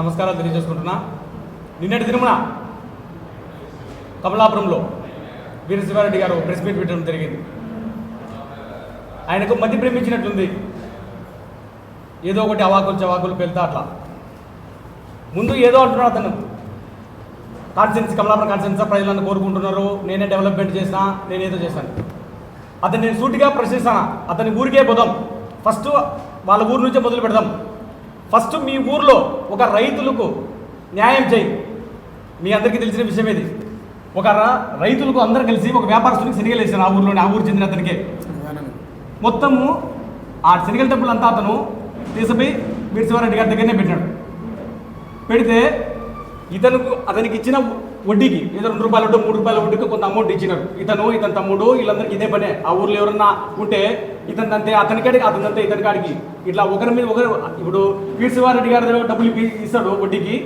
నమస్కారాలు తెలియజేసుకుంటున్నా. నిన్నటి దినమున కమలాపురంలో వీరశివారెడ్డి గారు ప్రెస్ మీట్ పెట్టడం జరిగింది. ఆయనకు మతి ప్రేమించినట్లుంది ఏదో ఒకటి అవాకులు చవాకులు పెళ్తా అట్లా. ముందు ఏదో అంటున్నాడు అతను. కాన్సెన్స్ కమలాపురం కాన్సెన్స్ ప్రజలను కోరుకుంటున్నారు. నేనే డెవలప్మెంట్ చేసినా నేనేదో చేశాను. అతను నేను సూటిగా ప్రశ్నిస్తాను? అతని ఊరికే పోదాం ఫస్ట్ వాళ్ళ ఊరు నుంచే మొదలు పెడదాం. ఫస్ట్ మీ ఊర్లో ఒక రైతులకు న్యాయం చేయి. మీ అందరికీ తెలిసిన విషయం ఇది ఒక ర- రైతులకు అందరు కలిసి ఒక వ్యాపారస్తునికి శనిగలు వేసారు ఆ ఊర్లోనే ఆ ఊరు చెందిన అతనికి. మొత్తము ఆ శనిగల డబ్బులు అంతా అతను తీసుకుపోయి వీర శివారెడ్డి గారి దగ్గరనే పెట్టాడు పెడితే ఇతనుకు అతనికి ఇచ్చిన వడ్డీకి. ఏదో రెండు రూపాయల వడ్డీ మూడు రూపాయల వడ్డీకి కొంత అమౌంట్ ఇచ్చినారు. ఇతను ఇతని తమ్ముడు వీళ్ళందరికీ ఇదే పనే. ఆ ఊర్లో ఎవరన్నా ఉంటే ఇతని అంతే అతని కాడికి అతను అంతే ఇతని కాడికి. ఇట్లా ఒకరి మీద ఒకరు ఇప్పుడు వీర రెడ్డి గారు డబ్బులు ఇస్తాడు వడ్డీకి.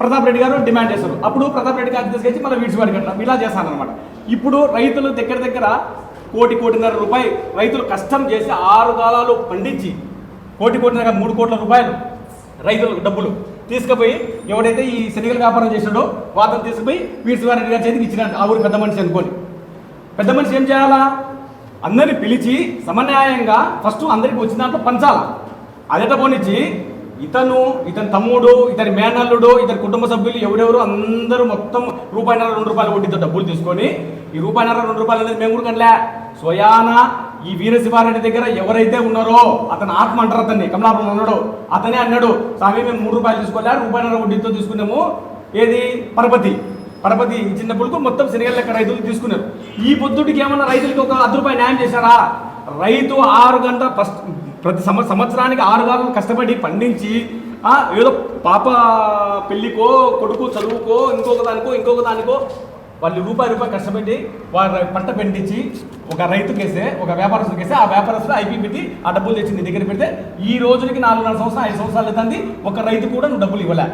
ప్రతాప్ రెడ్డి గారు డిమాండ్ చేస్తారు అప్పుడు ప్రతాప్ రెడ్డి గారికి తీసుకొచ్చి మళ్ళీ వీడ్చివాడి కట్టడం ఇలా చేస్తానన్నమాట. ఇప్పుడు రైతులు దగ్గర దగ్గర కోటి కోటిన్నర రూపాయి రైతులు కష్టం చేసి ఆరు కాలాలు పండించి కోటి కోటిన్నర మూడు కోట్ల రూపాయలు రైతులకు డబ్బులు. తీసుకుపోయి ఎవడైతే ఈ శనిగల వ్యాపారం చేసాడో వాతను తీసుకుపోయి వీడ్చివారెడ్డి గారి చేతికి ఇచ్చినాడు. ఆ ఊరు పెద్ద మనిషి అనుకోని పెద్ద మనిషి ఏం చేయాలా? అందరిని పిలిచి సమన్యాయంగా ఫస్ట్ అందరికి వచ్చిన దాంట్లో పంచాలా? అదేట పోనిచ్చి ఇతను ఇతని తమ్ముడు ఇతని మేనల్లుడు ఇతని కుటుంబ సభ్యులు ఎవరెవరు అందరూ మొత్తం రూపాయిన్నర రెండు రూపాయలు వడ్డీతో డబ్బులు తీసుకొని ఈ రూపాయిన్నర రెండు రూపాయలు అనేది మేము కూడా కనలే. స్వయానా ఈ వీరశివారెడ్డి దగ్గర ఎవరైతే ఉన్నారో అతను ఆత్మ అంటారు అతన్ని. కమలాపురం ఉన్నాడు అతనే అన్నాడు స్వామి మేము మూడు రూపాయలు తీసుకోలే రూపాయిన్నర వడ్డీతో తీసుకున్నాము. ఏది? పరపతి. పరపతి ఇచ్చినప్పుడు మొత్తం శనగల లెక్క రైతులు తీసుకున్నారు. ఈ పొద్దుటికి ఏమన్నా రైతులకి ఒక అర్ధ రూపాయలు న్యాయం చేశారా రైతు ఆరు గంట ఫస్ట్ ప్రతి సంవ సంవత్సరానికి ఆరు గంటలు కష్టపడి పండించి ఏదో పాప పెళ్ళికో కొడుకు చదువుకో ఇంకొక దానికో ఇంకొక దానికో వాళ్ళు రూపాయి రూపాయి కష్టపెట్టి వాళ్ళ పంట పండించి ఒక రైతుకేస్తే ఒక వ్యాపారస్తుడికేస్తే ఆ వ్యాపారస్తులు ఐపీ పెట్టి ఆ డబ్బులు తెచ్చి నీ దగ్గర పెడితే ఈ రోజుకి నాలుగున్నర సంవత్సరం ఐదు సంవత్సరాలు అవుతుంది. ఒక రైతు కూడా నువ్వు డబ్బులు ఇవ్వలే.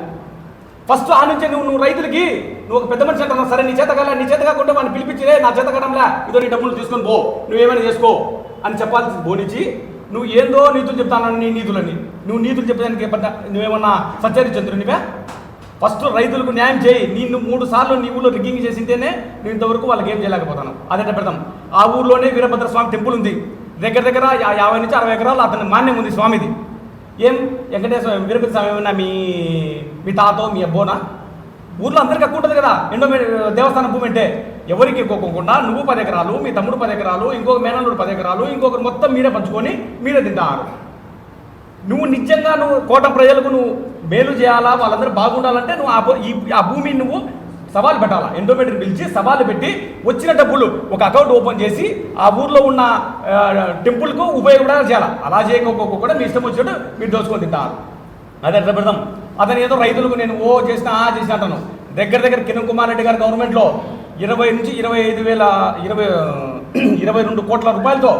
ఫస్ట్ ఆ నుంచే నువ్వు నువ్వు రైతులకి నువ్వు ఒక పెద్ద మనిషి అంటున్నావు సరే నీ చేత నీ చేత కాకుండా వాడిని పిలిపించిరే నా చేత కడంలా ఇదో నీ డబ్బులు తీసుకొని పో నువ్వేమైనా చేసుకో అని చెప్పాల్సి బోనిచ్చి నువ్వు ఏందో నీతులు చెప్తాను నీ నీతులని. నువ్వు నీతులు చెప్పడానికి పడ్డ నువ్వేమన్నా సత్యహరిచంద్రు చంద్రునివే? ఫస్ట్ రైతులకు న్యాయం చేయి. నిన్ను మూడు సార్లు నీ ఊళ్ళో రిగ్గింగ్ చేసింటేనే నేను ఇంతవరకు వాళ్ళకి ఏం చేయలేకపోతాను. అదే పెడతాం. ఆ ఊర్లోనే వీరభద్ర స్వామి టెంపుల్ ఉంది. దగ్గర దగ్గర యాభై నుంచి అరవై ఎకరాలు అతని మాన్యం ఉంది స్వామిది. ఏం? వెంకటేశ్వర వీరభద్ర స్వామి ఏమన్నా మీ మీ తాతో మీ అబ్బోనా? ఊర్లో అందరికీ ఎక్కువ ఉంటుంది కదా. ఎండో దేవస్థానం భూమి అంటే ఎవరికి ఇవ్వకోకుండా నువ్వు పది ఎకరాలు మీ తమ్ముడు పది ఎకరాలు ఇంకొక మేనల్లుడు పది ఎకరాలు ఇంకొకరు మొత్తం మీరే పంచుకొని మీరే తింటారు. నువ్వు నిజంగా నువ్వు కోట ప్రజలకు నువ్వు మేలు చేయాలా? వాళ్ళందరూ బాగుండాలంటే నువ్వు ఆ భూ- ఈ ఆ భూమిని నువ్వు సవాలు పెట్టాలా? ఎండోమెంట్ని పిలిచి సవాలు పెట్టి వచ్చిన డబ్బులు ఒక అకౌంట్ ఓపెన్ చేసి ఆ ఊర్లో ఉన్న టెంపుల్కు ఉపయోగపడాలి చేయాలి? అలా చేయకపోకుండా మీ ఇష్టం వచ్చినట్టు మీరు దోచుకొని తింటారు. అదే ఎట్లా పెడదాం? అతను ఏదో రైతులకు నేను ఓ చేసిన ఆ చేసిన అంటాను. దగ్గర దగ్గర కిరణ్ కుమార్ రెడ్డి గారి గవర్నమెంట్లో ఇరవై నుంచి ఇరవై ఐదు వేల ఇరవై ఇరవై రెండు కోట్ల రూపాయలతో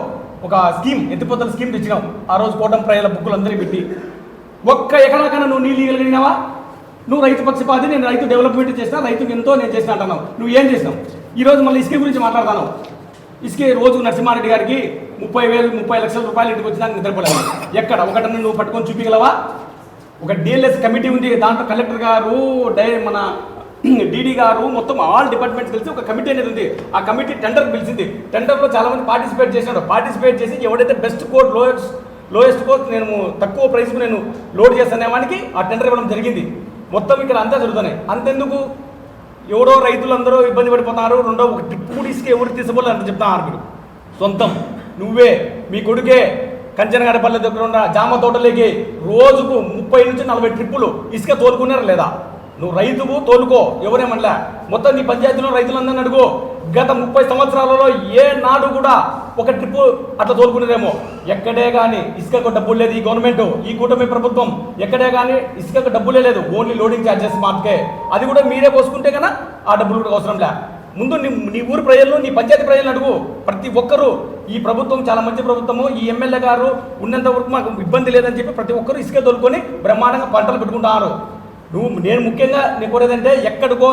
ఒక స్కీమ్ ఎత్తిపోతల స్కీమ్ తెచ్చినావు ఆ రోజు కోటం ప్రజల బుక్కులు అందరికీ పెట్టి ఒక్క ఎకరాకైనా నువ్వు నీళ్ళు ఇవ్వగలిగినావా నువ్వు రైతు పక్షపాతి నేను రైతు డెవలప్మెంట్ చేసినా రైతుకు ఎంతో నేను చేసిన అంటున్నావు. నువ్వు ఏం చేసినావు? ఈరోజు మళ్ళీ ఇసుక గురించి మాట్లాడతాను. ఇసుకే రోజు నరసింహారెడ్డి గారికి ముప్పై వేలు ముప్పై లక్షల రూపాయలు ఇంటికి వచ్చినాక నిద్రపోలేదు. ఎక్కడ? ఒకటన్నా నువ్వు పట్టుకొని చూపించగలవా ఒక డిఎల్ఎస్ కమిటీ ఉంది దాంట్లో కలెక్టర్ గారు డై మన డీడీ గారు మొత్తం ఆల్ డిపార్ట్మెంట్స్ కలిసి ఒక కమిటీ అనేది ఉంది. ఆ కమిటీ టెండర్ పిలిచింది. టెండర్లో చాలా మంది పార్టిసిపేట్ చేశారు పార్టిసిపేట్ చేసి ఎవడైతే best code lowest lowest code నేను తక్కువ ప్రైస్కు నేను లోడ్ చేస్తానే వానికి ఆ టెండర్ ఇవ్వడం జరిగింది. మొత్తం ఇక్కడ అంతా జరుగుతున్నాయి. అంతెందుకు? ఎవరో రైతులందరూ ఇబ్బంది పడిపోతున్నారు. రెండో ఒక ట్రిప్ కూడా ఇసుక ఎవరు తీసుకోవాలి అంత చెప్తున్నారు మీరు. సొంతం. నువ్వే. మీ కొడుకే కంచనగారిపల్లి దగ్గర ఉన్న జామ తోటలోకి రోజుకు ముప్పై నుంచి నలభై ట్రిప్పులు ఇసుక తోలుకున్నారా లేదా? నువ్వు రైతుకు తోలుకో. ఎవరేమనలే మొత్తం నీ పంచాయతీలో రైతులందరిని అడుగు. గత ముప్పై సంవత్సరాలలో ఏ నాడు కూడా ఒక ట్రిప్పు అట్లా తోలుకునేదేమో. ఎక్కడే కానీ ఇసుకకు డబ్బులు లేదు ఈ గవర్నమెంట్. ఈ కూటమి ప్రభుత్వం ఎక్కడే కానీ ఇసుకకు డబ్బులే లేదు. ఓన్లీ లోడింగ్ ఛార్జెస్ మాటకే అది కూడా మీరే పోసుకుంటే కన్నా ఆ డబ్బులు కూడా అవసరం లే. ముందు నీ నీ ఊరు ప్రజలను నీ పంచాయతీ ప్రజలను అడుగు. ప్రతి ఒక్కరూ ఈ ప్రభుత్వం చాలా మంచి ప్రభుత్వము. ఈ ఎమ్మెల్యే గారు ఉన్నంత వరకు మాకు ఇబ్బంది లేదని చెప్పి ప్రతి ఒక్కరూ ఇసుక తోలుకొని బ్రహ్మాండంగా పంటలు పెట్టుకుంటారు నువ్వు నేను ముఖ్యంగా నీకు కోరేదంటే ఎక్కడికో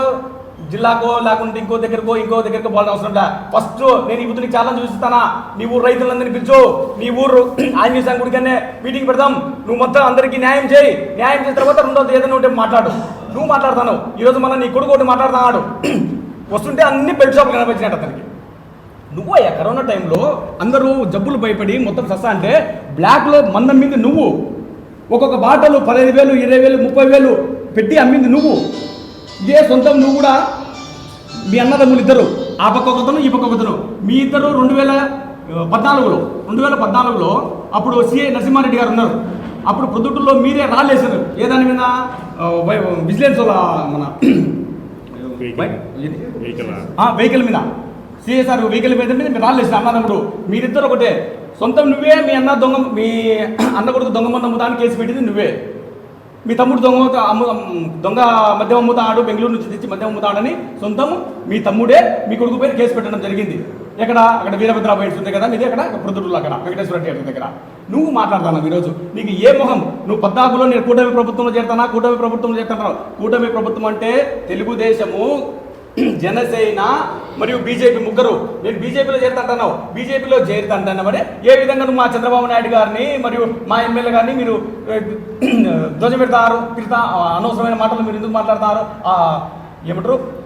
జిల్లాకో లేకుంటే ఇంకో దగ్గరకో ఇంకో దగ్గరకో పోవాలని అవసరం లే ఫస్ట్ నేను ఈ బుద్ధి ఛాలెంజ్ చూపిస్తానా? నీ ఊరు రైతులందరినీ పిలుచు. నీ ఊరు ఆంజనేయ స్వామి గుడికనే మీటింగ్ పెడదాం. నువ్వు మొత్తం అందరికీ న్యాయం చేయి. న్యాయం చేసిన తర్వాత రెండోది ఏదైనా ఉంటే మాట్లాడు. నువ్వు మాట్లాడతాను ఈరోజు మన నీ కొడుకు ఒకటి మాట్లాడుతున్నాడు వస్తుంటే అన్ని బెల్ట్ షాపులు కనిపించినట్టు అతనికి. నువ్వు అయ్యా కరోనా టైంలో అందరూ జబ్బులు భయపడి మొత్తం సస్తా అంటే బ్లాక్లో మందం మీద నువ్వు ఒక్కొక్క బాటలు పదహైదు వేలు ఇరవై వేలు ముప్పై వేలు పెట్టి అమ్మింది నువ్వు. ఇదే సొంతం నువ్వు కూడా. మీ అన్నదమ్ములు ఇద్దరు. ఆ పక్క ఒకతను ఈ పక్క ఒకతను మీ ఇద్దరు రెండు వేల పద్నాలుగులో రెండు వేల పద్నాలుగులో అప్పుడు సిఐ నరసింహారెడ్డి గారు ఉన్నారు. అప్పుడు ప్రొద్దుటూరులో మీరే రాళ్ళేశారు ఏ దాని మీద? విజిలెన్స్ వాళ్ళ మన వెహికల్. మీద. సిఎస్ఆర్ వెహికల్ మీద మీద మీరు రాలేసిన అన్నదమ్ముడు. మీరిద్దరు ఒకటే. సొంతం నువ్వే మీ అన్న దొంగ మీ అన్న కొడుకు దొంగ మంది అమ్ముతానికి కేసు పెట్టింది నువ్వే. మీ తమ్ముడు దొంగ దొంగ మద్యం అమ్ముతాడు బెంగళూరు నుంచి తెచ్చి మద్యం అమ్ముతాడని సొంతం మీ తమ్ముడే మీ కొడుకు పేరు కేసు పెట్టడం జరిగింది. ఎక్కడ? అక్కడ వీరభద్ర పాయింట్స్ ఉంది కదా మీది అక్కడ? ప్రొద్దుటూరులో అక్కడ వెంకటేశ్వర థియేటర్ దగ్గర. నువ్వు మాట్లాడతాను ఈరోజు? నీకు ఏ మొహం? నువ్వు పద్నాలుగులో నేను కూటమి ప్రభుత్వంలో చేరుతానా? కూటమి ప్రభుత్వంలో చేరుతాను? కూటమి ప్రభుత్వం అంటే తెలుగుదేశము. జనసేన మరియు బీజేపీ ముగ్గురు. నేను బీజేపీలో చేరుతాంటున్నావు బీజేపీలో చేరుతాంటున్నా మరి. ఏ విధంగా నువ్వు మా చంద్రబాబు నాయుడు గారిని మరియు మా ఎమ్మెల్యే గారిని మీరు ఏ, ధ్వజం పెడతారు తిడతా అనవసరమైన మాటలు మీరు ఎందుకు మాట్లాడతారు? ఏమంటారు?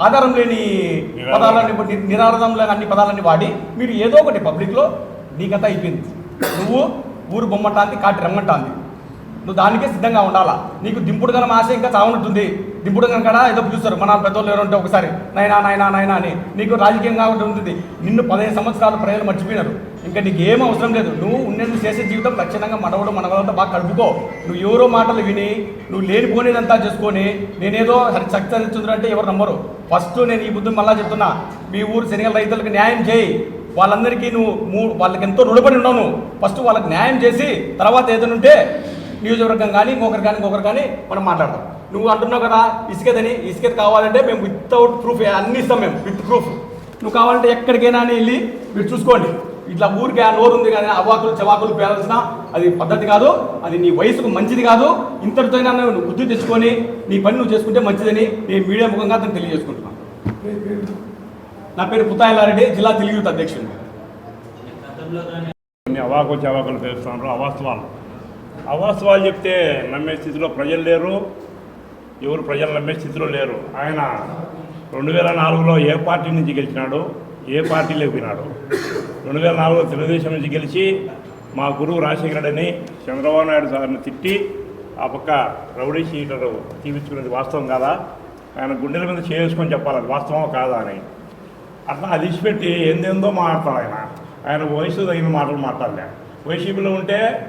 ఆధారం లేని పదాలన్నీ ని- నిరాధారం లేని అన్ని పదాలన్నీ వాడి మీరు ఏదో ఒకటి పబ్లిక్లో నీకంతా అయిపోయింది. నువ్వు ఊరు బొమ్మటాంది కాటి రమ్మంటాంది. నువ్వు దానికే సిద్ధంగా ఉండాలా? నీకు దింపుడు గనం ఆశ ఇంకా చావుంటుంది. దింపుడు గనకాడ ఏదో చూస్తారు. మన పెద్దోళ్ళు ఎవరు ఉంటే ఒకసారి నైనా నాయనా నాయనా అని. నీకు రాజకీయంగా ఒకటి ఉంటుంది. నిన్ను పదిహేను సంవత్సరాలు ప్రజలు మర్చిపోయినారు. ఇంకా నీకు ఏం అవసరం లేదు. నువ్వు ఉన్నది చేసే జీవితం లక్షణంగా మనవడం మనవడంతో బాగా కలుపుకో. నువ్వు ఎవరో మాటలు విని నువ్వు లేనిపోనేదంతా చేసుకొని నేనేదో సక్సెస్ అంటే ఎవరు నమ్మరు. ఫస్ట్ నేను ఈ బుద్ధి మళ్ళా చెప్తున్నా. మీ ఊరు శనిగల రైతులకు న్యాయం చేయి. వాళ్ళందరికీ నువ్వు మూడు వాళ్ళకి ఎంతో రుణపడి ఉన్నావు ఫస్ట్ వాళ్ళకి న్యాయం చేసి తర్వాత ఏదైనా ఉంటే నియోజకవర్గం కానీ ఇంకొకరు కానీ ఇంకొకరు కానీ మనం మాట్లాడదాం నువ్వు అంటున్నావు కదా ఇసుకదని ఇసుక కావాలంటే మేము వితౌట్ ప్రూఫ్ అన్ని ఇస్తాం మేము విత్ ప్రూఫ్ నువ్వు కావాలంటే ఎక్కడికైనా వెళ్ళి మీరు చూసుకోండి. ఇట్లా ఊరికి ఆ నోరు ఉంది కానీ అవాకులు చవాకులు పేరాల్సిన అది పద్ధతి కాదు అది నీ వయసుకు మంచిది కాదు. ఇంతటితోనే నువ్వు బుద్ధి తెచ్చుకొని నీ పని నువ్వు చేసుకుంటే మంచిదని నేను మీడియా ముఖంగా అతను తెలియజేసుకుంటున్నాను. నా పేరు పుతాయిలారెడ్డి జిల్లా తెలుగు అధ్యక్షుడు. అవాకులు చవాకులు పేరుస్తున్నారు అవాస్తవాలు. అవాస్తవాలు చెప్తే నమ్మే స్థితిలో ప్రజలు లేరు ఎవరు ప్రజలు నమ్మే స్థితిలో లేరు. ఆయన రెండు వేల నాలుగులో ఏ పార్టీ నుంచి గెలిచినాడు ఏ పార్టీలోకి పోయినాడు. రెండు వేల నాలుగులో తెలుగుదేశం నుంచి గెలిచి మా గురువు రాజశేఖర రెడ్డిని చంద్రబాబు నాయుడు సార్ని తిట్టి ఆ పక్క రౌడీ షీటర్ తీపించుకునేది వాస్తవం కాదా? ఆయన గుండెల మీద చేసుకొని చెప్పాలి అది వాస్తవం కాదా అని. అట్లా అది ఇచ్చిపెట్టి ఏందేందో మాట్లాడాలి ఆయన. ఆయన వయసు తగిన మాటలు మాట్లాడలే. వైసీపీలో ఉంటే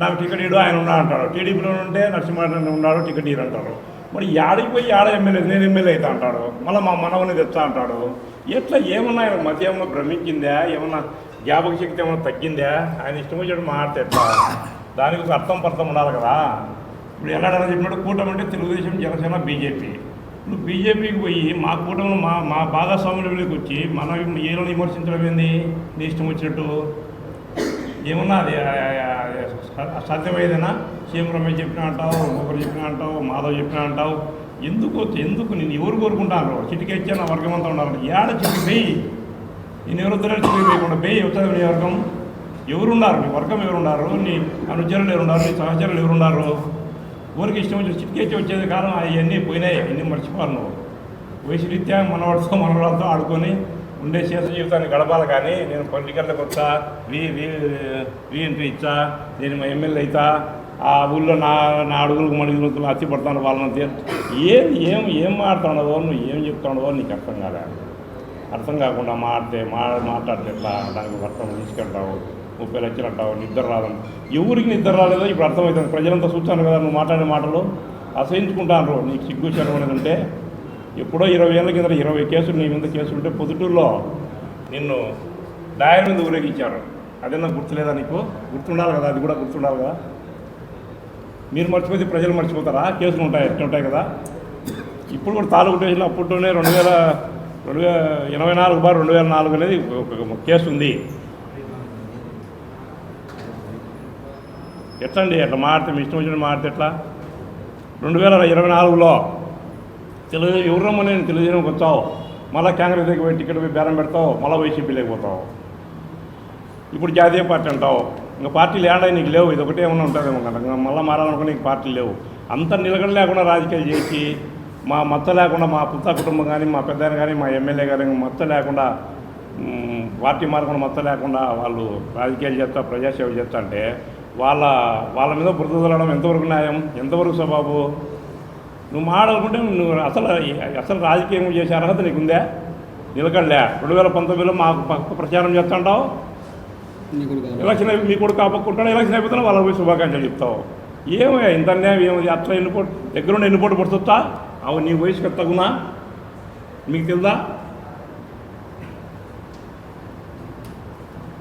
నాకు టికెట్ ఇడు ఆయన ఉన్నా అంటాడు టీడీపీలో ఉంటే నరసింహారెడ్డి ఉన్నాడు టికెట్ ఇరు అంటారు. మరి యాడికి పోయి ఆడ ఎమ్మెల్యే నేను ఎమ్మెల్యే అవుతా అంటాడు మళ్ళీ మా మనవని తెస్తా అంటాడు ఎట్లా ఏమన్నా ఆయన మధ్య ఏమన్నా భ్రమించిందా? ఏమన్నా జ్ఞాపక శక్తి ఏమన్నా తగ్గిందా? ఆయన ఇష్టం వచ్చాడు మాట్లాడితే ఎట్లా? దానికి ఒక అర్థం పర్థం ఉండాలి కదా. ఇప్పుడు ఎలాడని చెప్పినట్టు కూటమి అంటే తెలుగుదేశం జనసేన బీజేపీ. ఇప్పుడు బీజేపీకి పోయి మా కూటమిలో మా మా భాగస్వాములకి వచ్చి మనం ఏలో విమర్శించడం ఏంది? నీ ఇష్టం వచ్చినట్టు. ఏమన్నా అది ఆ, సీఎం రమేష్ చెప్పిన అంటావు ఒకరు చెప్పిన అంటావు మాధవ్ చెప్పిన అంటావు. ఎందుకు ఎందుకు నేను ఎవరు కోరుకుంటాను చిటికెచ్చా నా వర్గం అంతా ఉండాలి ఏడ చిటికి పోయి నేను ఎవరు చిటికి పోయకుండా పోయి వస్తుంది నీ వర్గం. ఎవరున్నారు నీ వర్గం ఎవరున్నారు నీ అనుచరులు ఎవరున్నారు నీ సహచరులు ఎవరున్నారు ఊరికి ఇష్టం వచ్చి చిటికెచ్చి వచ్చేది కాలం అవన్నీ పోయినాయి. అవన్నీ మర్చిపోవాలి నువ్వు. వయసు రీత్యా మనవాడితో మనవాళ్ళతో ఆడుకొని ఉండే శేష జీవితాన్ని గడపాలి కానీ నేను పొలిటికల్లోకి వచ్చా వీ రీ ఇచ్చా నేను మా ఎమ్మెల్యే అవుతా ఆ ఊళ్ళో నా నా అడుగులకు మడుగులకు అత్తి పడతాను వాళ్ళని తీ- ఏం ఏం ఏం మాట్లాడుతున్నావో నువ్వు ఏం చెప్తున్నావో నీకు అర్థం కాలే. అర్థం కాకుండా మాడితే మా మాట్లాడితే ఎట్లా? దానికి అర్థం తీసుకెళ్తావు ముప్పై లక్షలు అంటావు నిద్ర రాదని ఎవరికి నిద్ర రాలేదో ఇప్పుడు అర్థమవుతుంది. ప్రజలంతా చూస్తాను కదా నువ్వు మాట్లాడే మాటలు. అసహించుకుంటాను నీకు సిగ్గు చెరవనేది ఉంటే ఎప్పుడో ఇరవై ఏళ్ళ కింద ఇరవై కేసులు నీ మీద కేసులు ఉంటే పొద్దుటూరులో నిన్ను డాయర్ మీద ఊరేగించారు. అదే నాకు గుర్తులేదా నీకు? గుర్తుండాలి కదా అది కూడా గుర్తుండాలి కదా. మీరు మర్చిపోతే ప్రజలు మర్చిపోతారా? కేసులు ఉంటాయి ఎట్లా ఉంటాయి కదా. ఇప్పుడు కూడా తాలూకు స్టేషన్లో అప్పట్లోనే రెండు వేల రెండు వేల ఎనభై నాలుగు బార్ రెండు వేల నాలుగు అనేది ఒక కేసు ఉంది. ఎట్లా అండి అట్లా మారితే మీ ఇష్టం వచ్చిన మారితే ఎట్లా? రెండు వేల ఇరవై నాలుగులో తెలుగు ఎవరమ్మని నేను తెలుగుదేశంకి వచ్చావు మళ్ళీ కాంగ్రెస్ దగ్గర పోయి టికెట్ పోయి బేరం పెడతావు మళ్ళీ వైసీపీ లేకపోతావు. ఇప్పుడు జాతీయ పార్టీ అంటావు ఇంకా పార్టీ లేడా నీకు లేవు ఇది ఒకటే ఏమన్నా ఉంటుందేమో కదా ఇంకా మళ్ళీ మారాలనుకుని నీకు పార్టీ లేవు. అంత నిలకడ లేకుండా రాజకీయాలు చేసి మా మత్త లేకుండా మా పుత్త కుటుంబం కానీ మా పెద్ద కానీ మా ఎమ్మెల్యే కానీ మత్త లేకుండా పార్టీ మారకుండా మత్త లేకుండా వాళ్ళు రాజకీయాలు చేస్తా ప్రజాసేవ చేస్తా అంటే వాళ్ళ వాళ్ళ మీద బురద ఎంతవరకు న్యాయం ఎంతవరకు సబాబు నువ్వు మాడాలనుకుంటే నువ్వు అసలు అసలు రాజకీయం చేసే అర్హత నీకుందే. నిలకడలే. రెండు వేల పంతొమ్మిదిలో మాకు పక్క ప్రచారం చేస్తుంటావు. ఎలక్షన్ అయిపోయి మీ కొడుకు కాపక్కుంటాడు ఎలక్షన్ అయిపోతున్నా వాళ్ళకి పోయి శుభాకాంక్షలు చెప్తావు. ఏమయ్యా ఇంత అన్యాయం ఏమి అట్లా ఎన్నిపోటు దగ్గరుండి ఎన్నుపోటు పడుతుందా? అవు నీ వయసుకి తగునా మీకు తెలుదా?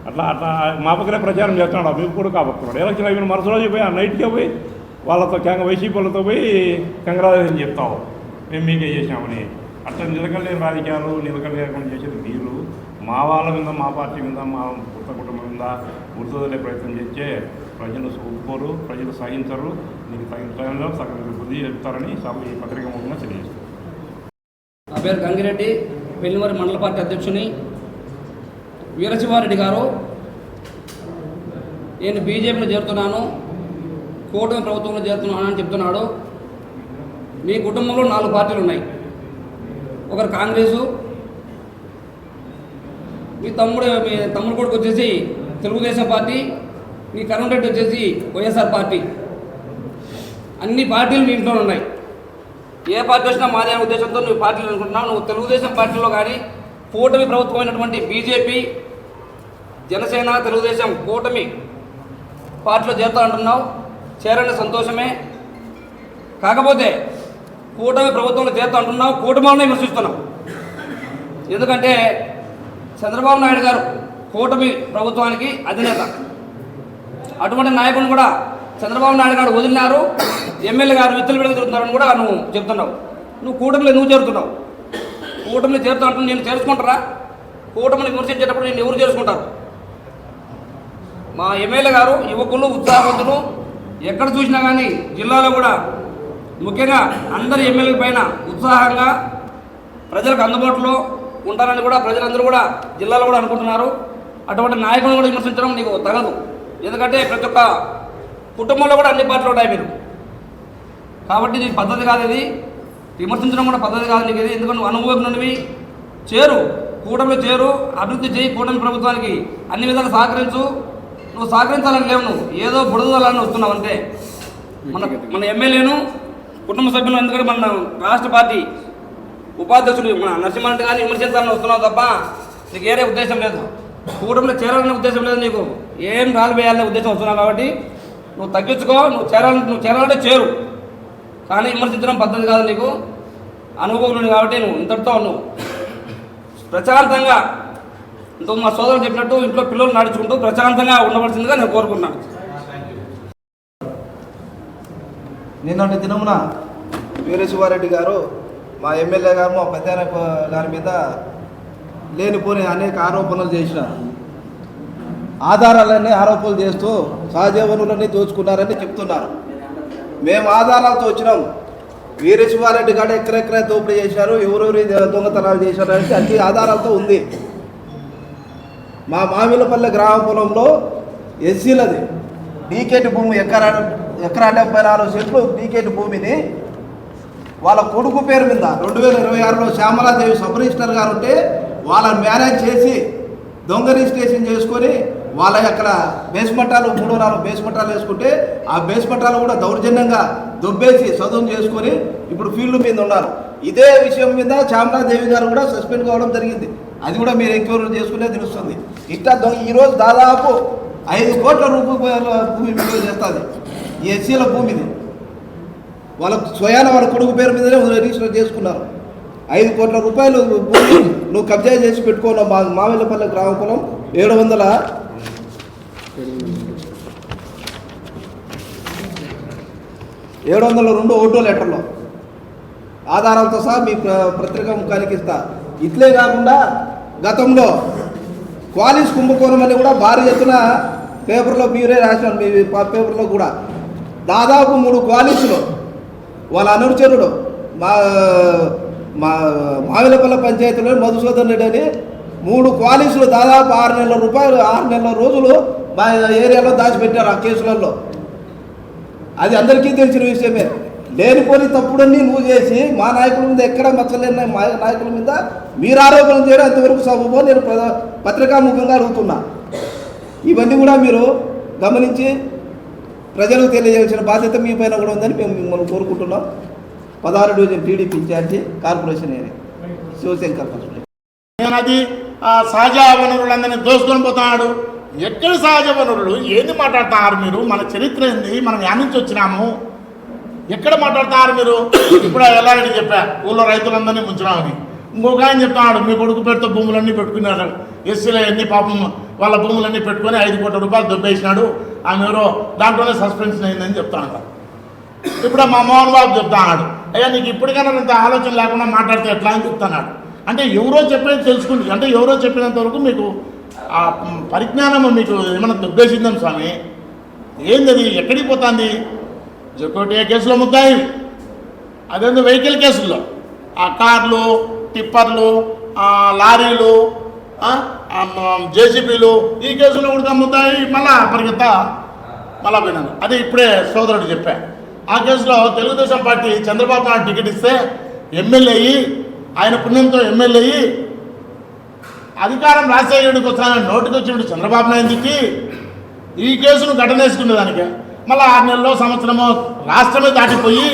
అట్లా అట్లా మా పక్కనే ప్రచారం చేస్తున్నాడు మీకు కూడా కాపక్కున్నాడు ఎలక్షన్ అయిపోయిన మరుసటి రోజు పోయి ఆ నైట్కే పోయి వాళ్ళతో కంగ వైసీపీ వాళ్ళతో పోయి కంగ్రాచులేషన్ చెప్తావు. మేము మీకే చేసామని అట్లా నిలకడలేని రాజకీయాలు నిలకడలేకుండా చేసేది మీరు. మా వాళ్ళ మీద మా పార్టీ మీద మా కొత్త కుటుంబం మీద గుర్తుదలే ప్రయత్నం చేస్తే ప్రజలు ఒప్పుకోరు ప్రజలు సహించరు. నీకు తగిన టైంలో సగం బుద్ధి చెప్తారని ఈ పత్రిక మూలంగా తెలియజేస్తారు నా పేరు గంగిరెడ్డి పెళ్ళిమరి మండల పార్టీ అధ్యక్షుని. వీరశివారెడ్డి గారు నేను బీజేపీలో చేరుతున్నాను. కూటమి ప్రభుత్వంలో చేరుతున్నాను అని చెప్తున్నాడు. మీ కుటుంబంలో నాలుగు పార్టీలు ఉన్నాయి. ఒకరు కాంగ్రెసు మీ తమ్ముడు మీ తమ్ముడు కొడుకు వచ్చేసి తెలుగుదేశం పార్టీ మీ కరుణ్ రెడ్డి వచ్చేసి వైఎస్ఆర్ పార్టీ. అన్ని పార్టీలు మీ ఇంట్లో ఉన్నాయి. ఏ పార్టీ వచ్చినా మాదే ఉద్దేశంతో నువ్వు పార్టీలు అనుకుంటున్నావు. నువ్వు తెలుగుదేశం పార్టీలో కానీ కూటమి ప్రభుత్వమైనటువంటి బీజేపీ జనసేన తెలుగుదేశం కూటమి పార్టీలో చేరుతా అంటున్నావు చేరని సంతోషమే. కాకపోతే కూటమి ప్రభుత్వంలో చేస్తా అంటున్నాం కూటమిలోనే విమర్శిస్తున్నాం. ఎందుకంటే చంద్రబాబు నాయుడు గారు కూటమి ప్రభుత్వానికి అధినేత. అటువంటి నాయకుని కూడా చంద్రబాబు నాయుడు గారు వదిలినారు. ఎమ్మెల్యే గారు విత్తులు విడుదల కూడా నువ్వు చెప్తున్నావు. నువ్వు కూటమిలో నువ్వు చేరుతున్నావు? కూటమిలో చేరుతా అంటున్నా నేను చేర్చుకుంటారా? కూటమిని విమర్శించేటప్పుడు నేను ఎవరు చేసుకుంటారు మా ఎమ్మెల్యే గారు యువకులు ఉత్సాహవంతులు ఎక్కడ చూసినా కానీ జిల్లాలో కూడా ముఖ్యంగా అందరి ఎమ్మెల్యే పైన ఉత్సాహంగా ప్రజలకు అందుబాటులో ఉంటారని కూడా ప్రజలందరూ కూడా జిల్లాలో కూడా అనుకుంటున్నారు. అటువంటి నాయకులను కూడా విమర్శించడం నీకు తగదు. ఎందుకంటే ప్రతి ఒక్క కుటుంబంలో కూడా అన్ని పార్టీలు ఉన్నాయి మీరు. కాబట్టి ఇది పద్ధతి కాదు ఇది. విమర్శించడం కూడా పద్ధతి కాదు నీకు ఇది. ఎందుకంటే అనుభవం నుండి చేరు. కూటమిలో చేరు. అభివృద్ధి చేయి కూటమి ప్రభుత్వానికి. అన్ని విధాలు సహకరించు. నువ్వు సహకరించాలని లేవు నువ్వు. ఏదో బుడదలని వస్తున్నావు అంతే మన మన ఎమ్మెల్యేను కుటుంబ సభ్యులు ఎందుకంటే మన రాష్ట్ర పార్టీ ఉపాధ్యక్షుడు మన నరసింహారెడ్డి గారిని విమర్శించాలని వస్తున్నావు తప్ప నీకు ఏరే ఉద్దేశం లేదు. కూటమిలో చేరాలనే ఉద్దేశం లేదు నీకు. ఏం రాలు వేయాలనే ఉద్దేశం వస్తున్నావు కాబట్టి నువ్వు తగ్గించుకో నువ్వు చేరాలి నువ్వు చేరాలంటే చేరు. కానీ విమర్శించడం పద్ధతి కాదు నీకు. అనుభవం కాబట్టి నువ్వు ఇంతటితో నువ్వు. ప్రశాంతంగా ఇంతకు మా సోదరులు చెప్పినట్టు ఇంట్లో పిల్లలు నడుచుకుంటూ ప్రశాంతంగా ఉండవలసిందిగా నేను కోరుకున్నాను నిన్నటి దినమున వీరశివారెడ్డి గారు మా ఎమ్మెల్యే గారు మా పెద్ద గారి మీద లేనిపోని అనేక ఆరోపణలు చేసిన ఆధారాలన్నీ ఆరోపణలు చేస్తూ సహజ వనరులన్నీ దోచుకున్నారని చెప్తున్నారు. మేము ఆధారాలతో వచ్చినాం. వీరశివారెడ్డి గారు ఎక్కడెక్కడ దోపిడీ చేశారు ఎవరెవరి దొంగతనాలు చేశారు అంటే అన్ని ఆధారాలతో ఉంది. మా మామిలపల్లె గ్రామ పొలంలో ఎస్సీలది. డీకేటి భూమి ఎకరా ఎకరా డెబ్బై నాలుగు సెంట్లు డీకేటి భూమిని వాళ్ళ కొడుకు పేరు మీద రెండు వేల ఇరవై ఆరులో శ్యామలాదేవి సబ్ రిజిస్టర్ గారు ఉంటే వాళ్ళని మేనేజ్ చేసి దొంగ రిజిస్ట్రేషన్ చేసుకొని వాళ్ళ అక్కడ బేస్మట్టాలు మూడు నాలుగు బేస్మట్టాలు వేసుకుంటే ఆ బేస్మట్టాలు కూడా దౌర్జన్యంగా దొబ్బేసి చదువు చేసుకొని ఇప్పుడు ఫీల్డ్ మీద ఉన్నారు. ఇదే విషయం మీద చామరాదేవి గారు కూడా సస్పెండ్ కావడం జరిగింది. అది కూడా మీరు ఎంక్వైరీ చేసుకునే తెలుస్తుంది. ఇట్లా ఈరోజు దాదాపు ఐదు కోట్ల రూపాయల భూమి విలువ చేస్తుంది. ఈ ఎస్సీల భూమిది వాళ్ళ స్వయాన వాళ్ళ కొడుకు పేరు మీదనే రిజిస్టర్ చేసుకున్నారు. ఐదు కోట్ల రూపాయలు భూమి నువ్వు కబ్జా చేసి పెట్టుకున్నావు మా మామిళ్ళపల్లి గ్రామ ఏడు వందల ఏడు వందల రెండు ఓటో లెటర్లో. ఆధారాలతో సహా మీ పత్రికా ముఖానికి ఇస్తా. ఇట్లే కాకుండా గతంలో క్వాలిస్ కుంభకోణం అని కూడా భారీ ఎత్తున పేపర్లో మీరే రాసినారు మీ పేపర్లో కూడా దాదాపు మూడు క్వాలిస్లో వాళ్ళ అనుచరుడు మా మా మావిలపల్ల పంచాయతీలో మధుసూదన్ రెడ్డి అని మూడు క్వాలిస్లు దాదాపు ఆరు నెలల రూపాయలు ఆరు నెలల రోజులు మా ఏరియాలో దాచిపెట్టారు ఆ కేసులలో. అది అందరికీ తెలిసిన విషయమే. లేనిపోని తప్పుడన్నీ నువ్వు చేసి మా నాయకుల మీద ఎక్కడ మచ్చలేని మా నాయకుల మీద మీరు ఆరోపణలు చేయడం అంతవరకు సబబో నేను పత్రికాముఖంగా అడుగుతున్నా. ఇవన్నీ కూడా మీరు గమనించి ప్రజలకు తెలియజేయాల్సిన బాధ్యత మీ పైన కూడా ఉందని మేము మిమ్మల్ని కోరుకుంటున్నాం. పదహారు division TDP incharge corporation area. Shivashankar నేను అది ఆ, సహజ వనరులందరినీ దోసుకొని పోతున్నాడు. ఎక్కడ సహజ వనరులు? ఏంది మాట్లాడుతున్నారు మీరు? మన చరిత్ర ఏంది? మనం యానించి వచ్చినాము. ఎక్కడ మాట్లాడుతున్నారు మీరు? ఇప్పుడు ఎల్లారెడ్డి చెప్పా ఊళ్ళో రైతులందరినీ ముంచినామని ఇంకొక ఆయన చెప్తున్నాడు మీ కొడుకు పేరుతో భూములన్నీ పెట్టుకున్నాడు ఎస్సీలో ఎన్ని పాపం వాళ్ళ భూములన్నీ పెట్టుకొని ఐదు కోట్ల రూపాయలు దొబ్బేసినాడు. ఆమె ఎవరో దాంట్లోనే సస్పెన్షన్ అయిందని చెప్తాను ఇప్పుడు మా మోహన్ బాబు చెప్తాడు అయ్యా నీకు ఇప్పటికైనా ఇంత ఆలోచన లేకుండా మాట్లాడితే ఎట్లా? అని చెప్తున్నాడు అంటే ఎవరో చెప్పేది తెలుసుకుంటుంది. అంటే ఎవరో చెప్పినంత వరకు మీకు ఆ పరిజ్ఞానం మీకు ఏమైనా దుబ్బేసిందని స్వామి? ఏంది అది ఎక్కడికి పోతుంది? జొకోటి కేసులో ముద్దాయి అదేందో వెహికల్ కేసుల్లో. ఆ కార్లు టిప్పర్లు లారీలు జేసీబీలు ఈ కేసులో కూడా ముద్దాయి మళ్ళా పరిగెత్త మళ్ళా పోయినాను. అది ఇప్పుడే సోదరుడు చెప్పా. ఆ కేసులో తెలుగుదేశం పార్టీ చంద్రబాబు నాయుడు టికెట్ ఇస్తే ఎమ్మెల్యే అయ్యి ఆయన పుణ్యంతో ఎమ్మెల్యే అయ్యి అధికారం రాజశేఖరుడికి వస్తానని నోటికి వచ్చినప్పుడు చంద్రబాబు నాయుడుకి. ఈ కేసును ఘటనేసుకునే దానికి మళ్ళీ ఆరు నెలలో సంవత్సరము రాష్ట్రమే దాటిపోయి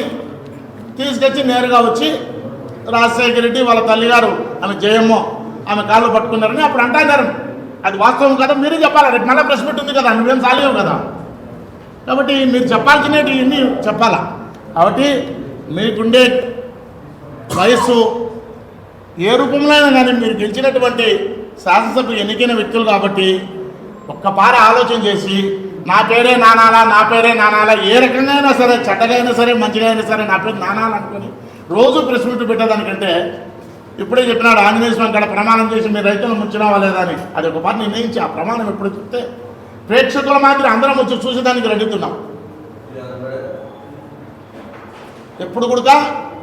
తీసుకొచ్చి నేరుగా వచ్చి రాజశేఖర రెడ్డి వాళ్ళ తల్లిగారు ఆమె జయమ్మో ఆమె కాళ్ళు పట్టుకున్నారని అప్పుడు అంటారు అది వాస్తవం కదా మీరే చెప్పాలి. రేపు మళ్ళీ ప్రెస్ ఉంది కదా నువ్వేం సాలేవు కదా. కాబట్టి మీరు చెప్పాల్సినవి ఇన్ని చెప్పాలా? కాబట్టి మీకుండే వయస్సు ఏ రూపంలో అయినా కానీ మీరు గెలిచినటువంటి శాసనసభ ఎన్నికైన వ్యక్తులు కాబట్టి ఒక్కపార ఆలోచన చేసి నా పేరే నానాలా నా పేరే నానాలా ఏ రకంగా అయినా సరే చెడ్డగా అయినా సరే మంచిగా అయినా సరే నా పేరు నానాలు రోజు ప్రెస్ మీట్ పెట్టేదానికంటే ఇప్పుడే చెప్పినాడు ఆంజనేయ స్వామి కాడ ప్రమాణం చేసి మీరు రైతులను ముంచినావా లేదా అని. అది ఒక పని నిర్ణయించి ఆ ప్రమాణం ఎప్పుడు చెప్తే ప్రేక్షకుల మాదిరి అందరం వచ్చి చూసేదానికి రెడీతున్నాం ఎప్పుడు కూడా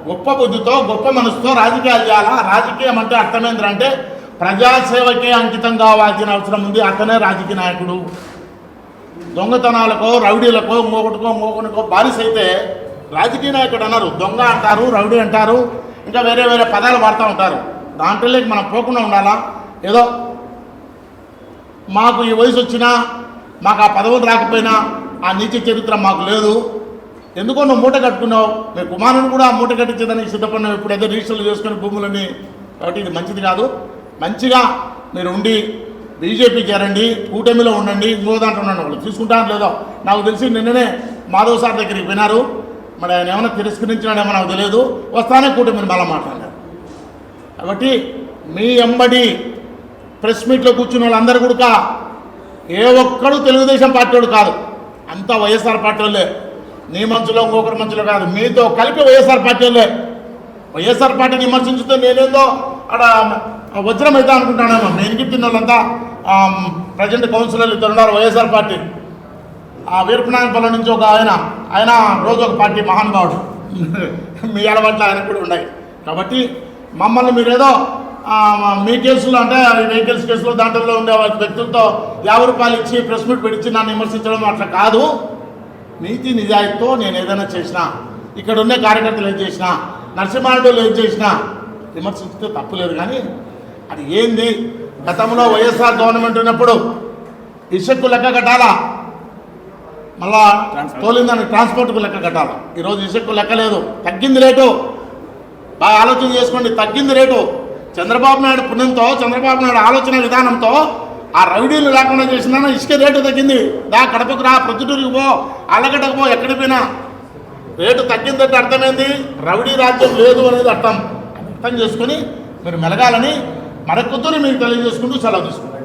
గొప్ప బుద్ధితో గొప్ప మనసుతో రాజకీయాలు చేయాలా? రాజకీయం అంటే అర్థమేంద్రంటే ప్రజాసేవకే అంకితం కావాల్సిన అవసరం ఉంది. అతనే రాజకీయ నాయకుడు. దొంగతనాలకో రౌడీలకో మోగొట్టుకో ఇంకొకటికో బానిస అయితే రాజకీయ నాయకుడు అన్నారు. దొంగ అంటారు రౌడీ అంటారు ఇంకా వేరే వేరే పదాలు వాడుతూ ఉంటారు. దాంట్లోకి మనం పోకుండా ఉండాలా? ఏదో మాకు ఈ వయసు వచ్చినా మాకు ఆ పదవులు రాకపోయినా ఆ నీచ చరిత్ర మాకు లేదు. ఎందుకో నువ్వు మూట కట్టుకున్నావు? మీ కుమారుని కూడా మూట కట్టించేదానికి సిద్ధపడినావు. ఇప్పుడు ఏదో రిజిస్టర్లు చేసుకుని భూములని కాబట్టి ఇది మంచిది కాదు. మంచిగా మీరు ఉండి బీజేపీ చేరండి కూటమిలో ఉండండి ఇంకో దాంట్లో ఉండండి. వాళ్ళు తీసుకుంటారో లేదో నాకు తెలిసి నిన్ననే మాధవ్ సార్ దగ్గరికి వినారు మరి ఆయన ఏమైనా తిరస్కరించినాడేమో నాకు తెలియదు. వస్తానే కూటమిని మళ్ళీ మాట్లాడారు కాబట్టి మీ ఎంబడి ప్రెస్ మీట్లో కూర్చున్న వాళ్ళందరూ కూడా ఏ ఒక్కడు తెలుగుదేశం పార్టీ కాదు. అంతా వైఎస్ఆర్ పార్టీ వాళ్ళే. నీ మంచులో ఇంకొకరి మంచులో కాదు. మీతో కలిపి వైఎస్ఆర్ పార్టీ వాళ్ళే. వైఎస్ఆర్ పార్టీని విమర్శించితే నేనేందో అక్కడ వజ్రం అయితే అనుకుంటానేమో. నేను తిన్న వాళ్ళంతా ప్రజెంట్ కౌన్సిలర్లు ఇద్దరు ఉన్నారు వైఎస్ఆర్ పార్టీ. ఆ వీరపనాయనపల్లి నుంచి ఒక ఆయన ఆయన రోజు ఒక పార్టీ మహానుభావుడు మీ అలవాట్లు ఆయన కూడా ఉన్నాయి. కాబట్టి మమ్మల్ని మీరేదో మీ కేసులో అంటే వెహికల్స్ కేసులో దాంట్లో ఉండే వ్యక్తులతో యాభై రూపాయలు ఇచ్చి ప్రెస్ మీట్ పెట్టించి నన్ను విమర్శించడం అట్లా కాదు. నీతి నిజాయితీతో నేను ఏదైనా చేసినా ఇక్కడ ఉండే కార్యకర్తలు ఏం చేసినా నరసింహారెడ్డిలు ఏం చేసినా విమర్శించితే తప్పులేదు కానీ అది ఏంది? గతంలో వైఎస్ఆర్ గవర్నమెంట్ ఉన్నప్పుడు ఇసుక్కు లెక్క కట్టాలా? మళ్ళా తోలిందని ట్రాన్స్పోర్ట్కు లెక్క కట్టాలి? ఈరోజు ఇసుక్కు లెక్క లేదు. తగ్గింది రేటు. బాగా ఆలోచన చేసుకోండి తగ్గింది రేటు. చంద్రబాబు నాయుడు పుణ్యంతో చంద్రబాబు నాయుడు ఆలోచన విధానంతో ఆ రౌడీలు లేకుండా చేసిన ఇసుక రేటు తగ్గింది. దా కడపకు రా ప్రొద్దుటూరికి పో అల్లగడ్డకు పో ఎక్కడికి పోయినా. రేటు తగ్గిందంటే అర్థమైంది. రౌడీ రాజ్యం లేదు అనేది అర్థం. అర్థం చేసుకొని మీరు మెలగాలని మరొకతోనే మీకు తెలియజేసుకుంటూ సెలవు తీసుకుంటాం